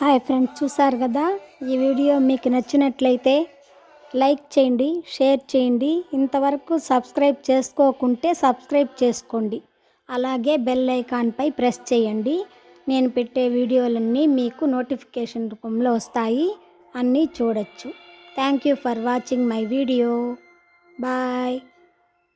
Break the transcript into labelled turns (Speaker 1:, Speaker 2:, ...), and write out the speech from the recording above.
Speaker 1: Hi friends చూసారు కదా? ఈ వీడియో మీకు నచ్చినట్లయితే లైక్ చేయండి షేర్ చేయండి. ఇంతవరకు సబ్స్క్రైబ్ చేసుకోకుంటే సబ్స్క్రైబ్ చేసుకోండి. అలాగే బెల్ ఐకాన్పై ప్రెస్ చేయండి. నేను పెట్టే వీడియోలన్నీ మీకు నోటిఫికేషన్ రూపంలో వస్తాయి. అన్నీ చూడొచ్చు. Thank you for watching my video. Bye.